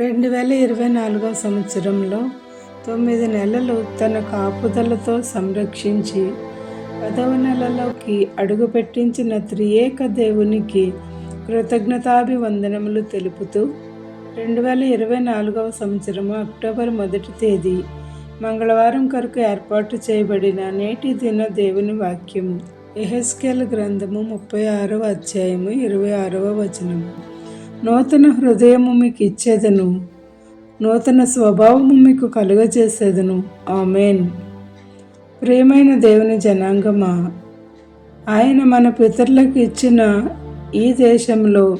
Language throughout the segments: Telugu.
రెండు వేల ఇరవై నాలుగో సంవత్సరంలో తొమ్మిది నెలలు తన కాపుదలతో సంరక్షించి పదవ నెలలోకి అడుగుపెట్టించిన త్రియేక దేవునికి కృతజ్ఞతాభివందనములు తెలుపుతూ రెండు వేల ఇరవై నాలుగవ సంవత్సరము అక్టోబర్ మొదటి తేదీ మంగళవారం కొరకు ఏర్పాటు చేయబడిన నేటి దిన దేవుని వాక్యము ఎహెస్కేల్ గ్రంథము ముప్పై ఆరవ అధ్యాయము ఇరవై ఆరవ వచనము. నూతన హృదయము మీకు ఇచ్చేదను. నూతన స్వభావము మీకు కలుగజేసేదను. ఆమెన్. ప్రియమైన దేవుని జనాంగమా ఆయన మన పితరులకు ఇచ్చిన ఈ దేశంలో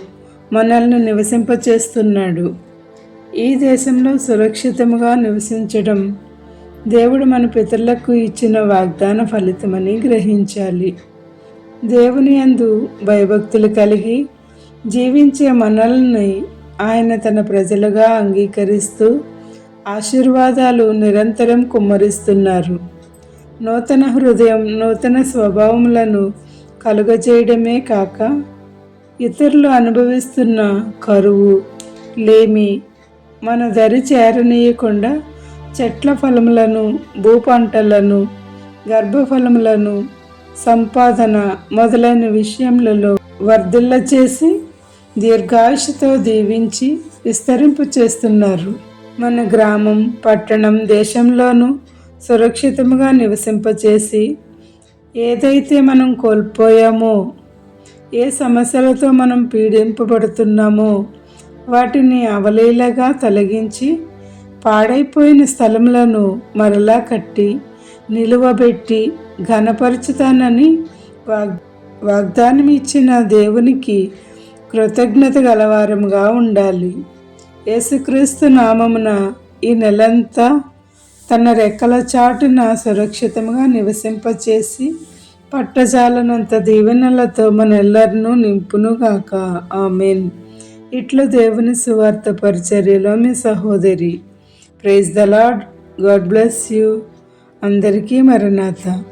మనల్ని నివసింపచేస్తున్నాడు. ఈ దేశంలో సురక్షితముగా నివసించడం దేవుడు మన పితరులకు ఇచ్చిన వాగ్దాన ఫలితమని గ్రహించాలి. దేవుని అందు భయభక్తులు కలిగి జీవించే మనల్ని ఆయన తన ప్రజలుగా అంగీకరిస్తూ ఆశీర్వాదాలు నిరంతరం కుమ్మరిస్తున్నారు. నూతన హృదయం నూతన స్వభావములను కలుగజేయడమే కాక ఇతరులు అనుభవిస్తున్న కరువు లేమి మన దరి చేరనీయకుండా చెట్ల ఫలములను భూపంటలను గర్భఫలములను సంపాదన మొదలైన విషయములలో వర్ధిల్ల చేసి దీర్ఘాయుషతో దీవించి విస్తరింపు చేస్తున్నారు. మన గ్రామం పట్టణం దేశంలోనూ సురక్షితముగా నివసింపచేసి ఏదైతే మనం కోల్పోయామో ఏ సమస్యలతో మనం పీడింపబడుతున్నామో వాటిని అవలీలగా తొలగించి పాడైపోయిన స్థలములను మరలా కట్టి నిలువబెట్టి ఘనపరుచుతానని వాగ్ వాగ్దానం ఇచ్చిన దేవునికి కృతజ్ఞత గలవారముగా ఉండాలి. యేసుక్రీస్తు నామమున ఈ నెలంతా తన రెక్కల చాటున సురక్షితంగా నివసింపచేసి పట్టజాలనంత దీవెనలతో మనెల్లరినూ నింపునుగాక. ఆమెన్. ఇట్లు దేవుని సువార్త పరిచర్యలో మీ సహోదరి. Praise the Lord God bless you. అందరికీ మరణాత